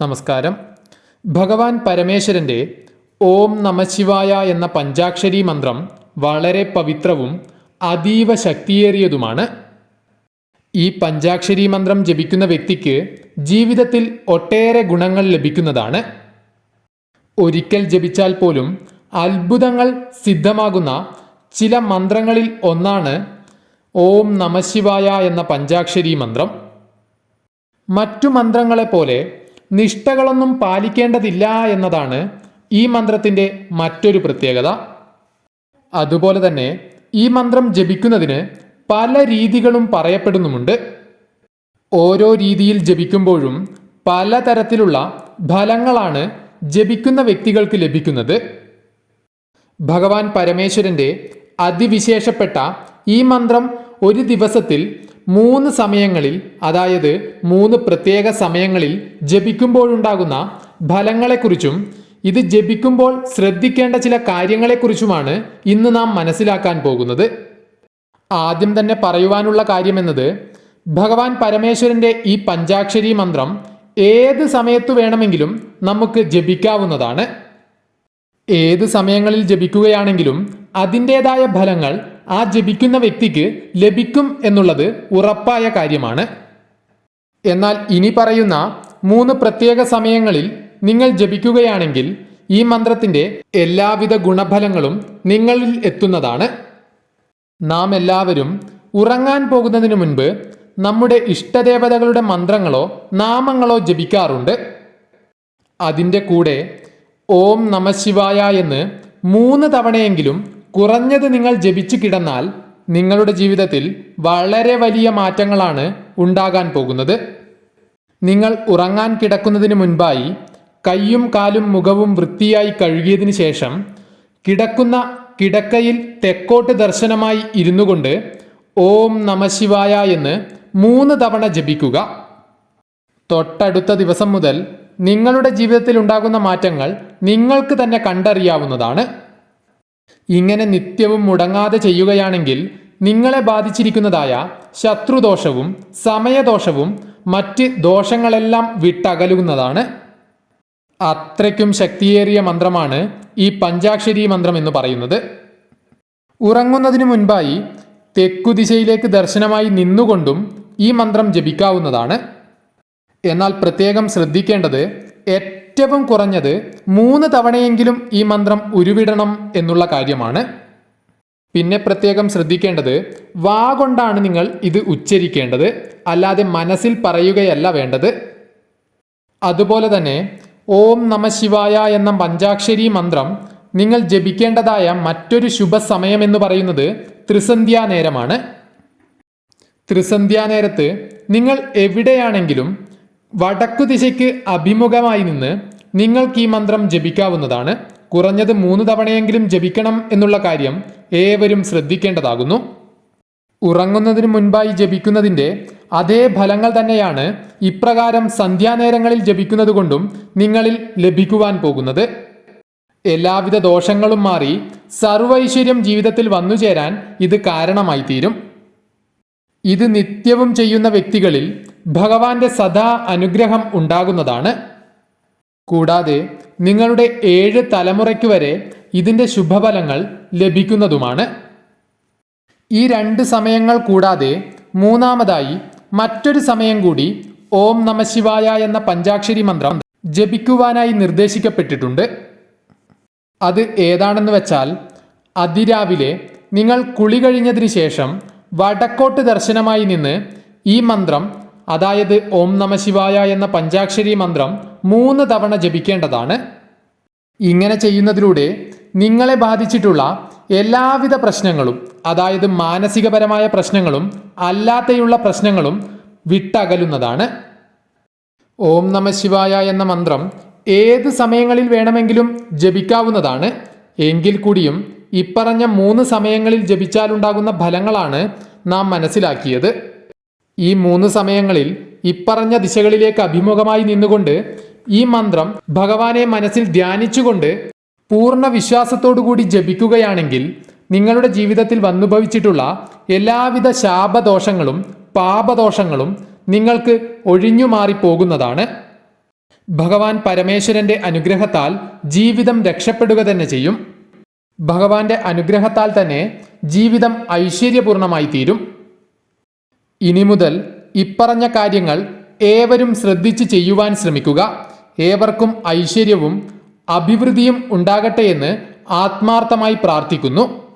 നമസ്കാരം. ഭഗവാൻ പരമേശ്വരന്റെ ഓം നമശിവായ എന്ന പഞ്ചാക്ഷരി മന്ത്രം വളരെ പവിത്രവും അതീവ ശക്തിയേറിയതുമാണ്. ഈ പഞ്ചാക്ഷരി മന്ത്രം ജപിക്കുന്ന വ്യക്തിക്ക് ജീവിതത്തിൽ ഒട്ടേറെ ഗുണങ്ങൾ ലഭിക്കുന്നതാണ്. ഒരിക്കൽ ജപിച്ചാൽ പോലും അത്ഭുതങ്ങൾ സിദ്ധമാകുന്ന ചില മന്ത്രങ്ങളിൽ ഒന്നാണ് ഓം നമശിവായ എന്ന പഞ്ചാക്ഷരി മന്ത്രം. മറ്റു മന്ത്രങ്ങളെപ്പോലെ നിഷ്ഠകളൊന്നും പാലിക്കേണ്ടതില്ല എന്നതാണ് ഈ മന്ത്രത്തിന്റെ മറ്റൊരു പ്രത്യേകത. അതുപോലെ തന്നെ ഈ മന്ത്രം ജപിക്കുന്നതിന് പല രീതികളും പറയപ്പെടുന്നുമുണ്ട്. ഓരോ രീതിയിൽ ജപിക്കുമ്പോഴും പലതരത്തിലുള്ള ഫലങ്ങളാണ് ജപിക്കുന്ന വ്യക്തികൾക്ക് ലഭിക്കുന്നത്. ഭഗവാൻ പരമേശ്വരന്റെ അതിവിശേഷപ്പെട്ട ഈ മന്ത്രം ഒരു ദിവസത്തിൽ മൂന്ന് സമയങ്ങളിൽ അതായത് മൂന്ന് പ്രത്യേക സമയങ്ങളിൽ ജപിക്കുമ്പോഴുണ്ടാകുന്ന ഫലങ്ങളെക്കുറിച്ചും ഇത് ജപിക്കുമ്പോൾ ശ്രദ്ധിക്കേണ്ട ചില കാര്യങ്ങളെക്കുറിച്ചുമാണ് ഇന്ന് നാം മനസ്സിലാക്കാൻ പോകുന്നത്. ആദ്യം തന്നെ പറയുവാനുള്ള കാര്യമെന്നത് ഭഗവാൻ പരമേശ്വരന്റെ ഈ പഞ്ചാക്ഷരി മന്ത്രം ഏത് സമയത്തു വേണമെങ്കിലും നമുക്ക് ജപിക്കാവുന്നതാണ്. ഏത് സമയങ്ങളിൽ ജപിക്കുകയാണെങ്കിലും അതിന്റെതായ ഫലങ്ങൾ ആ ജപിക്കുന്ന വ്യക്തിക്ക് ലഭിക്കും എന്നുള്ളത് ഉറപ്പായ കാര്യമാണ്. എന്നാൽ ഇനി പറയുന്ന മൂന്ന് പ്രത്യേക സമയങ്ങളിൽ നിങ്ങൾ ജപിക്കുകയാണെങ്കിൽ ഈ മന്ത്രത്തിന്റെ എല്ലാവിധ ഗുണഫലങ്ങളും നിങ്ങളിൽ എത്തുന്നതാണ്. നാം എല്ലാവരും ഉറങ്ങാൻ പോകുന്നതിന് മുൻപ് നമ്മുടെ ഇഷ്ടദേവതകളുടെ മന്ത്രങ്ങളോ നാമങ്ങളോ ജപിക്കാറുണ്ട്. അതിന്റെ കൂടെ ഓം നമശിവായ എന്ന് മൂന്ന് തവണയെങ്കിലും കുറഞ്ഞത് നിങ്ങൾ ജപിച്ചു കിടന്നാൽ നിങ്ങളുടെ ജീവിതത്തിൽ വളരെ വലിയ മാറ്റങ്ങളാണ് ഉണ്ടാകാൻ പോകുന്നത്. നിങ്ങൾ ഉറങ്ങാൻ കിടക്കുന്നതിന് മുൻപായി കൈയും കാലും മുഖവും വൃത്തിയായി കഴുകിയതിനു ശേഷം കിടക്കുന്ന കിടക്കയിൽ തെക്കോട്ട് ദർശനമായി ഇരുന്നു കൊണ്ട് ഓം നമശിവായ എന്ന് മൂന്ന് തവണ ജപിക്കുക. തൊട്ടടുത്ത ദിവസം മുതൽ നിങ്ങളുടെ ജീവിതത്തിൽ ഉണ്ടാകുന്ന മാറ്റങ്ങൾ നിങ്ങൾക്ക് തന്നെ കണ്ടറിയാവുന്നതാണ്. ഇങ്ങനെ നിത്യവും മുടങ്ങാതെ ചെയ്യുകയാണെങ്കിൽ നിങ്ങളെ ബാധിച്ചിരിക്കുന്നതായ ശത്രുദോഷവും സമയദോഷവും മറ്റ് ദോഷങ്ങളെല്ലാം വിട്ടകലുന്നതാണ് അത്രയ്ക്കും ശക്തിയേറിയ മന്ത്രമാണ് ഈ പഞ്ചാക്ഷരി മന്ത്രം എന്ന് പറയുന്നത്. ഉറങ്ങുന്നതിനു മുൻപായി തെക്കുദിശയിലേക്ക് ദർശനമായി നിന്നുകൊണ്ടും ഈ മന്ത്രം ജപിക്കാവുന്നതാണ്. എന്നാൽ പ്രത്യേകം ശ്രദ്ധിക്കേണ്ടത് ഏറ്റവും കുറഞ്ഞത് മൂന്ന് തവണയെങ്കിലും ഈ മന്ത്രം ഉരുവിടണം എന്നുള്ള കാര്യമാണ്. പിന്നെ പ്രത്യേകം ശ്രദ്ധിക്കേണ്ടത് വാ കൊണ്ടാണ് നിങ്ങൾ ഇത് ഉച്ചരിക്കേണ്ടത്. അല്ലാതെ മനസ്സിൽ പറയുകയല്ല വേണ്ടത്. അതുപോലെ തന്നെ ഓം നമ ശിവായ എന്ന പഞ്ചാക്ഷരി മന്ത്രം നിങ്ങൾ ജപിക്കേണ്ടതായ മറ്റൊരു ശുഭസമയം എന്ന് പറയുന്നത് ത്രിസന്ധ്യാനേരമാണ്. ത്രിസന്ധ്യാനേരത്ത് ത്രിസന്ധ്യാ നേരത്ത് നിങ്ങൾ എവിടെയാണെങ്കിലും വടക്കു ദിശയ്ക്ക് അഭിമുഖമായി നിന്ന് നിങ്ങൾക്ക് ഈ മന്ത്രം ജപിക്കാവുന്നതാണ്. കുറഞ്ഞത് മൂന്ന് തവണയെങ്കിലും ജപിക്കണം എന്നുള്ള കാര്യം ഏവരും ശ്രദ്ധിക്കേണ്ടതാകുന്നു. ഉറങ്ങുന്നതിന് മുൻപായി ജപിക്കുന്നതിന്റെ അതേ ഫലങ്ങൾ തന്നെയാണ് ഇപ്രകാരം സന്ധ്യാനേരങ്ങളിൽ ജപിക്കുന്നത് കൊണ്ടും നിങ്ങളിൽ ലഭിക്കുവാൻ പോകുന്നത്. എല്ലാവിധ ദോഷങ്ങളും മാറി സർവൈശ്വര്യം ജീവിതത്തിൽ വന്നു ചേരാൻ ഇത് കാരണമായി തീരും ഇത് നിത്യവും ചെയ്യുന്ന വ്യക്തികളിൽ ഭഗവാന്റെ സദാ അനുഗ്രഹം ഉണ്ടാകുന്നതാണ്. കൂടാതെ നിങ്ങളുടെ ഏഴ് തലമുറയ്ക്ക് വരെ ഇതിന്റെ ശുഭഫലങ്ങൾ ലഭിക്കുന്നതുമാണ്. ഈ രണ്ട് സമയങ്ങൾ കൂടാതെ മൂന്നാമതായി മറ്റൊരു സമയം കൂടി ഓം നമശിവായ എന്ന പഞ്ചാക്ഷരി മന്ത്രം ജപിക്കുവാനായി നിർദ്ദേശിക്കപ്പെട്ടിട്ടുണ്ട്. അത് ഏതാണെന്ന് വെച്ചാൽ അതിരാവിലെ നിങ്ങൾ കുളി കഴിഞ്ഞതിന് ശേഷം വടക്കോട്ട് ദർശനമായി നിന്ന് ഈ മന്ത്രം അതായത് ഓം നമശിവായ എന്ന പഞ്ചാക്ഷരി മന്ത്രം മൂന്ന് തവണ ജപിക്കേണ്ടതാണ്. ഇങ്ങനെ ചെയ്യുന്നതിലൂടെ നിങ്ങളെ ബാധിച്ചിട്ടുള്ള എല്ലാവിധ പ്രശ്നങ്ങളും അതായത് മാനസികപരമായ പ്രശ്നങ്ങളും അല്ലാത്തയുള്ള പ്രശ്നങ്ങളും വിട്ടകലുന്നതാണ്. ഓം നമശിവായ എന്ന മന്ത്രം ഏത് സമയങ്ങളിൽ വേണമെങ്കിലും ജപിക്കാവുന്നതാണ്. എങ്കിൽ കൂടിയും ഇപ്പറഞ്ഞ മൂന്ന് സമയങ്ങളിൽ ജപിച്ചാലുണ്ടാകുന്ന ഫലങ്ങളാണ് നാം മനസ്സിലാക്കിയത്. ഈ മൂന്ന് സമയങ്ങളിൽ ഇപ്പറഞ്ഞ ദിശകളിലേക്ക് അഭിമുഖമായി നിന്നുകൊണ്ട് ഈ മന്ത്രം ഭഗവാനെ മനസ്സിൽ ധ്യാനിച്ചുകൊണ്ട് പൂർണ വിശ്വാസത്തോടുകൂടി ജപിക്കുകയാണെങ്കിൽ നിങ്ങളുടെ ജീവിതത്തിൽ വന്നുഭവിച്ചിട്ടുള്ള എല്ലാവിധ ശാപദോഷങ്ങളും പാപദോഷങ്ങളും നിങ്ങൾക്ക് ഒഴിഞ്ഞു മാറിപ്പോകുന്നതാണ്. ഭഗവാൻ പരമേശ്വരന്റെ അനുഗ്രഹത്താൽ ജീവിതം രക്ഷപ്പെടുക തന്നെ ചെയ്യും. ഭഗവാന്റെ അനുഗ്രഹത്താൽ തന്നെ ജീവിതം ഐശ്വര്യപൂർണമായി തീരും ഇനി മുതൽ ഇപ്പറഞ്ഞ കാര്യങ്ങൾ ഏവരും ശ്രദ്ധിച്ച് ചെയ്യുവാൻ ശ്രമിക്കുക. ഏവർക്കും ഐശ്വര്യവും അഭിവൃദ്ധിയും ഉണ്ടാകട്ടെ എന്ന് ആത്മാർത്ഥമായി പ്രാർത്ഥിക്കുന്നു.